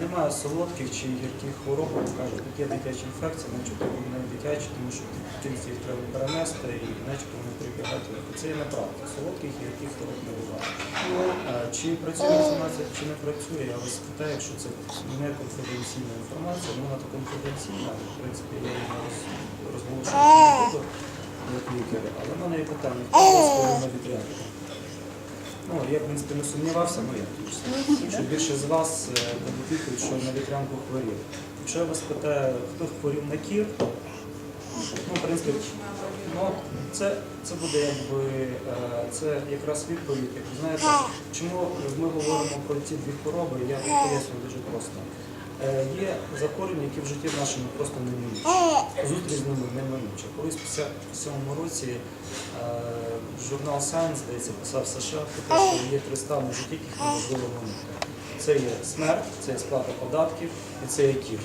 Немає солодких чи гірких хвороб, кажуть, тут є дитячі інфекції, начебто вони не дитячі, тому що дитинці їх треба перенести і начебто вони прибігають. легко. Це є неправда. Солодких і гірких хвороб не буває. Чи працює інформація, чи не працює, я вас питаю, якщо це не конфіденційна інформація, вона то конфіденційна, в принципі, я її не роз- розголошувати не буду як лікар, але в мене є питання, хто вас хворий на вітрянку? Ну, я, в принципі, не сумнівався, ну точно, що більше з вас е, допитують, що на вітрянку хворів. Якщо я вас питаю, хто хворів на кір, ну, в принципі, ну, це, це буде якби, е, це якраз відповідь, як ви знаєте, чому ми говоримо про ці дві хвороби, я пояснюю дуже просто. Е, Є захворювання, які в житті нашому просто не неминучі. Зустріч з ними неминуча. Колись в 57-му році е, журнал Science, здається, писав США про те, що є три стани в житті, яких неможливо минути. Це є смерть, це є сплата податків і це є кір.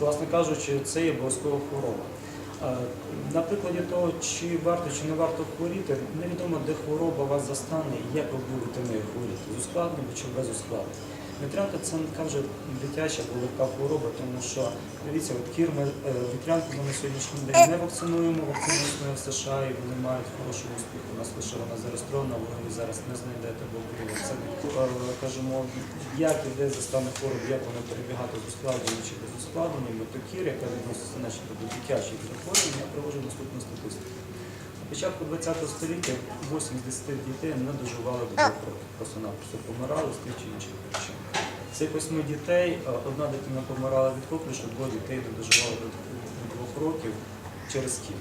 Власне кажучи, це є обов'язкова хвороба. Е, На прикладі того, чи варто чи не варто хворіти, невідомо, де хвороба вас застане і як ви будете нею хворіти, з ускладненням чи без ускладнень. Вітрянка це така вже дитяча або легка хвороба, тому що дивіться, от кір ми е, вітрянку ми на сьогоднішній день не вакцинуємо, вакцина існує в США і вони мають хороший успіх. У нас лише вона зареєстрована, ви її зараз не знайдете, бо. Це е, кажемо, як іде за стане хвороб, як воно перебігати з ускладненням чи без ускладнення, то кір, яка відноситься начебто до дитячих захворювань, я привожу. На початку ХХ століття 8 з 10 дітей не доживали до двох років. Просто-напросто помирали з тих чи інших причин. Цих восьми дітей е, одна дитина помирала від коклюшу, двоє дітей не доживали до двох років через кір.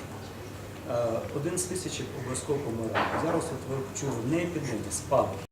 Е, Один з тисячі обов'язково помирав. Зараз от ви чули не епідемія, спадок.